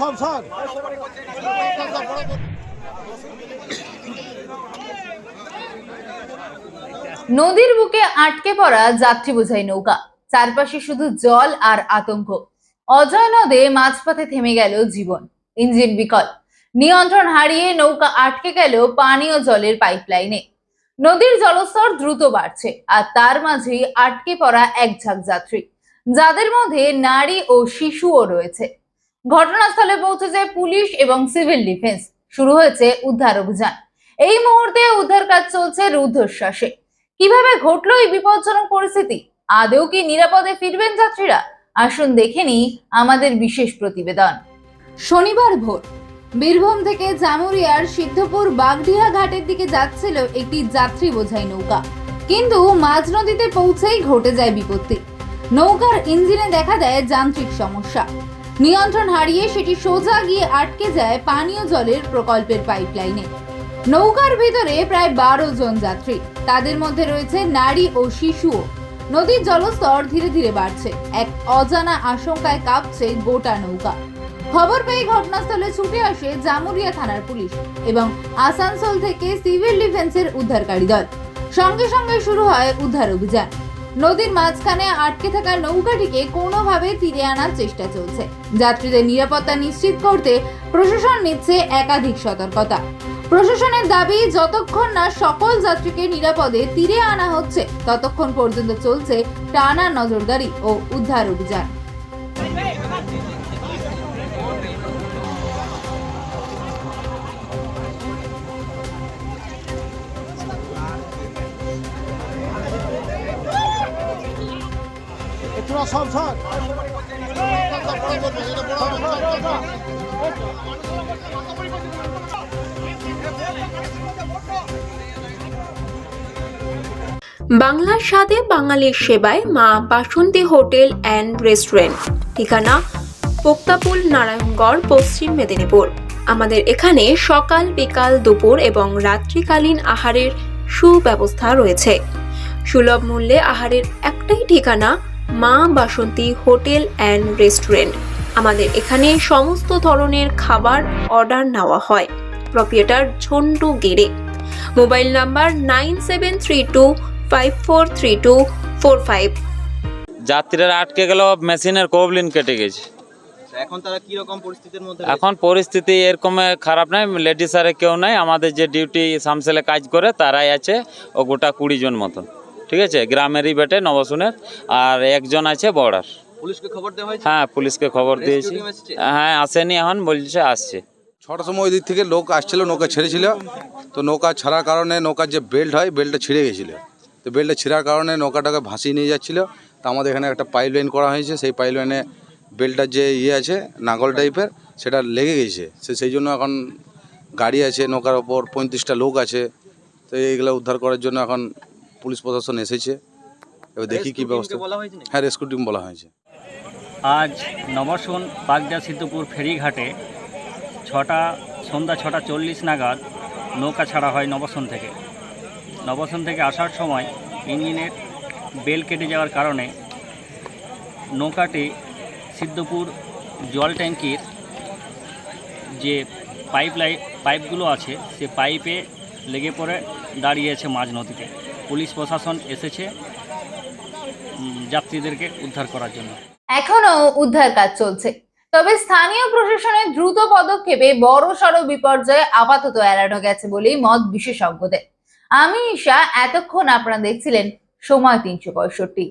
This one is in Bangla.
সব নদীর বুকে আটকে পড়া যাত্রী বোঝাই নৌকা। চারপাশে শুধু জল আর আতঙ্ক। অজয় নদে মাঝপথে থেমে গেল জীবন। ইঞ্জিন বিকল। নিয়ন্ত্রণ হারিয়ে নৌকা আটকে গেল পানীয় জলের পাইপলাইনে। নদীর জলস্তর দ্রুত বাড়ছে, আর তার মাঝেই আটকে পড়া এক ঝাঁক যাত্রী। যাদের মধ্যে নারী ও শিশুও রয়েছে। ঘটনাস্থলে পৌঁছে যায় পুলিশ এবং সিভিল ডিফেন্স। শুরু হয়েছে উদ্ধার অভিযান। এই মুহূর্তে উদ্ধার কাজ চলছে রুদ্ধশ্বাসে। কীভাবে ঘটলো এই বিপজ্জনক পরিস্থিতি? আদৌ কি নিরাপদে ফিরবেন যাত্রীরা? আসুন দেখে নিই আমাদের বিশেষ প্রতিবেদন। শনিবার ভোর, বীরভূম থেকে জামুরিয়ার সিদ্ধপুর বাগডিহা ঘাটের দিকে যাচ্ছিল একটি যাত্রী বোঝাই নৌকা। কিন্তু মাঝ নদীতে পৌঁছেই ঘটে যায় বিপত্তি। নৌকার ইঞ্জিনে দেখা দেয় যান্ত্রিক সমস্যা। নিয়ন্ত্রণ হারিয়ে সেটি সোজা গিয়ে আটকে যায় পানীয় জলের প্রকল্পের পাইপলাইনে। নৌকার ভিতরে প্রায় বারো জন যাত্রী। তাদের মধ্যে রয়েছে নারী ও শিশুও। নদীর জলস্তর ধীরে ধীরে বাড়ছে। এক অজানা আশঙ্কায় কাঁপছে গোটা নৌকা। খবর পেয়ে ঘটনাস্থলে ছুটে আসে জামুরিয়া থানার পুলিশ এবং আসানসোল থেকে সিভিল ডিফেন্সের উদ্ধারকারী দল। সঙ্গে সঙ্গে শুরু হয় উদ্ধার অভিযান। নদীর মাঝখানে আটকে থাকা নৌকাটিকে কোনোভাবে তীরে আনার চেষ্টা চলছে যাত্রীদের নিরাপত্তা নিশ্চিত করতে প্রশাসন নিচ্ছে একাধিক সতর্কতা প্রশাসনের দাবি যতক্ষণ না সকল যাত্রীকে নিরাপদে তীরে আনা হচ্ছে ততক্ষণ পর্যন্ত চলছে টানা নজরদারি ও উদ্ধার অভিযান বাংলার স্বাদে বাঙালির সেবায় মা বাসন্তী হোটেল অ্যান্ড রেস্টুরেন্ট। ঠিকানা পোক্তাপুল নারায়ণগড়, পশ্চিম মেদিনীপুর। আমাদের এখানে সকাল, বিকাল, দুপুর এবং রাত্রিকালীন আহারের সুব্যবস্থা রয়েছে। সুলভ মূল্যে আহারের একটাই ঠিকানা মা বাসন্তী হোটেল অ্যান্ড রেস্টুরেন্ট। আমাদের এখানে সমস্ত ধরনের খাবার অর্ডার নেওয়া হয়। প্রপিয়েটার ঝন্টু গেড়ে mobile number nine seven three two five four three two four five. যাত্রীরা আটকে গেল মেশিনের কবলিন কেটে গেছে। এখন তারা কি রকম পরিস্থিতির মধ্যে এখন পরিস্থিতি এরকম খারাপ নাই লেডিস আরে কেউ নাই। আমাদের যে ডিউটি সামসেলে কাজ করে তারাই আছে ও গোটা কুড়ি জন মতন। ঠিক আছে? গ্রামেরই বেটে নবসুনের। আর একজন আছে বর্ডার। পুলিশকে খবর দেওয়া হয়েছে? হ্যাঁ পুলিশকে খবর দিয়েছি। হ্যাঁ আসেনি এখন বলছে আসছে। ছটার সময় ওই দিক থেকে লোক আসছিল নৌকা ছেড়েছিল। তো নৌকা ছাড়ার কারণে নৌকার যে বেল্ট হয় বেল্টটা ছিঁড়ে গেছিল। তো বেল্টটা ছিঁড়ার কারণে নৌকাটাকে ভাসিয়ে নিয়ে যাচ্ছিল। তো আমাদের এখানে একটা পাইপ লাইন করা হয়েছে। সেই পাইপ লাইনে বেল্টটার যে ইয়ে আছে নাগল টাইপের সেটা লেগে গেছে। সে সেই জন্য এখন গাড়ি আছে নৌকার ওপর পঁয়ত্রিশটা লোক আছে। তো এইগুলো উদ্ধার করার জন্য এখন পুলিশ প্রশাসন এসেছে। এবার দেখি কি ব্যবস্থা। teamকে বলা হয়েছে হ্যাঁ রেস্কিউ টিম বলা হয়েছে। আজ নবসন বাগদা সিদ্ধপুর ফেরিঘাটে ছটা সন্ধ্যা ছটা চল্লিশ নাগাদ নৌকা ছাড়া হয় নবসন থেকে। নবসন থেকে আসার সময় ইঞ্জিনের বেল কেটে যাওয়ার কারণে নৌকাটি সিদ্ধপুর জল ট্যাঙ্কির যে পাইপ লাই পাইপগুলো আছে সে পাইপে লেগে পড়ে দাঁড়িয়েছে মাঝ নদীতে। পুলিশ প্রশাসন এসেছে যাত্রীদেরকে উদ্ধার করার জন্য। এখনও উদ্ধার কাজ চলছে। তবে স্থানীয় প্রশাসনের দ্রুত পদক্ষেপে বড় সড় বিপর্যয়ে আপাতত এড়ানো গেছে বলেই মত বিশেষজ্ঞদের। আমি ঈশা, এতক্ষণ আপনারা দেখছিলেন সময় তিনশো পঁয়ষট্টি।